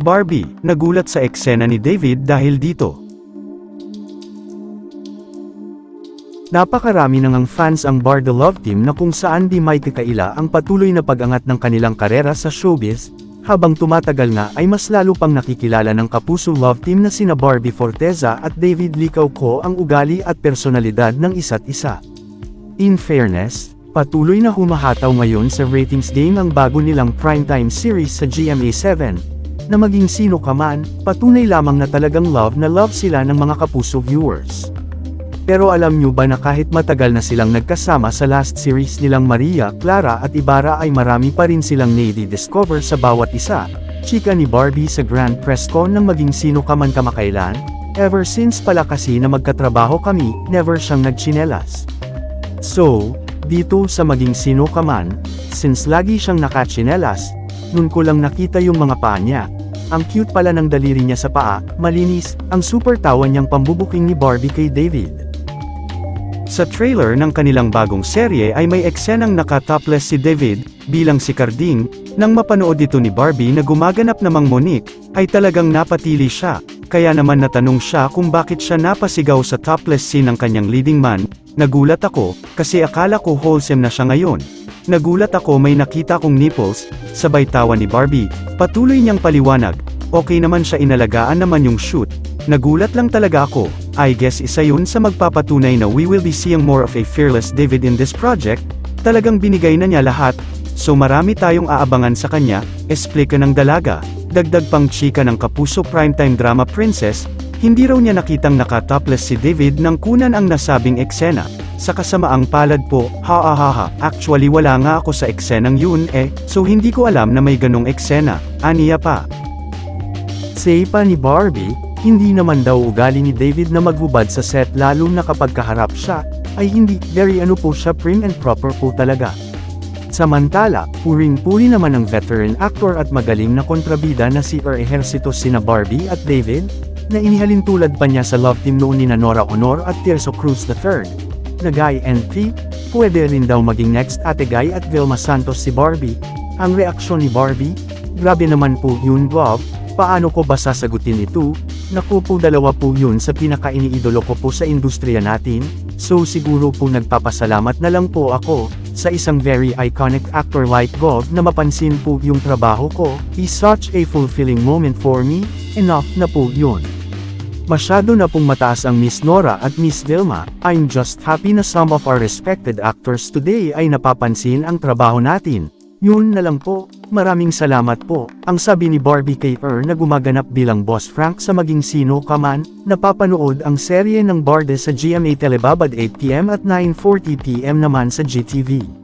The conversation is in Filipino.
Barbie, nagulat sa eksena ni David dahil dito. Napakarami nang ang fans ang Barda Love Team na kung saan di may kakaila ang patuloy na pag-angat ng kanilang karera sa showbiz, habang tumatagal nga ay mas lalo pang nakikilala ng kapuso love team na sina Barbie Forteza at David Licao Co ang ugali at personalidad ng isa't isa. In fairness, patuloy na humahataw ngayon sa ratings game ang bago nilang primetime series sa GMA7, na maging sino ka man, patunay lamang na talagang love na love sila ng mga kapuso viewers. Pero alam nyo ba na kahit matagal na silang nagkasama sa last series nilang Maria, Clara at Ibarra ay marami pa rin silang nai-discover sa bawat isa, chika ni Barbie sa Grand Press Con ng maging sino ka man kamakailan, ever since pala kasi na magkatrabaho kami, never siyang nagchinelas. So, dito sa maging sino ka man, since lagi siyang nakachinelas, nun ko lang nakita yung mga paa niya. Ang cute pala ng daliri niya sa paa, malinis, ang super tawa niyang pambubuking ni Barbie kay David. Sa trailer ng kanilang bagong serye ay may eksenang naka-topless si David, bilang si Carding, nang mapanood ito ni Barbie na gumaganap namang Monique, ay talagang napatili siya, kaya naman natanong siya kung bakit siya napasigaw sa topless scene ng kanyang leading man, nagulat ako, kasi akala ko wholesome na siya ngayon. Nagulat ako may nakita kong nipples, sabay tawa ni Barbie, patuloy niyang paliwanag, okay naman siya inalagaan naman yung shoot, nagulat lang talaga ako, I guess isa yun sa magpapatunay na we will be seeing more of a fearless David in this project, talagang binigay na niya lahat, so marami tayong aabangan sa kanya, esplika ng dalaga, dagdag pang chika ng kapuso primetime drama princess, hindi raw niya nakitang nakatopless si David nang kunan ang nasabing eksena. Sa kasamaang palad po, ha ha ha actually wala nga ako sa eksenang yun eh, so hindi ko alam na may ganong eksena, aniya pa. Say pa ni Barbie, hindi naman daw ugali ni David na maghubad sa set lalo na kapag kaharap siya, ay hindi, very ano po siya prim and proper po talaga. Samantala, puring-puri naman ang veteran actor at magaling na kontrabida na si Er Ejercito sina Barbie at David, na inihalin tulad pa niya sa love team noon ni Nora Honor at Tirso Cruz III. Guy and P, pwede rin daw maging next Ate Guy at Vilma Santos si Barbie. Ang reaksyon ni Barbie, grabe naman po yun Bob, paano ko ba sasagutin ito? Naku po dalawa po yun sa pinaka-iniidolo ko po sa industriya natin, so siguro po nagpapasalamat na lang po ako, sa isang very iconic actor like Bob na mapansin po yung trabaho ko, is such a fulfilling moment for me, enough na po yun. Masyado na pong mataas ang Miss Nora at Miss Vilma, I'm just happy na some of our respected actors today ay napapansin ang trabaho natin. Yun na lang po, maraming salamat po, ang sabi ni Barbie Caper na gumaganap bilang Boss Frank sa maging sino ka man, napapanood ang serye ng Barde sa GMA Telebabad 8pm at 9.40pm naman sa GTV.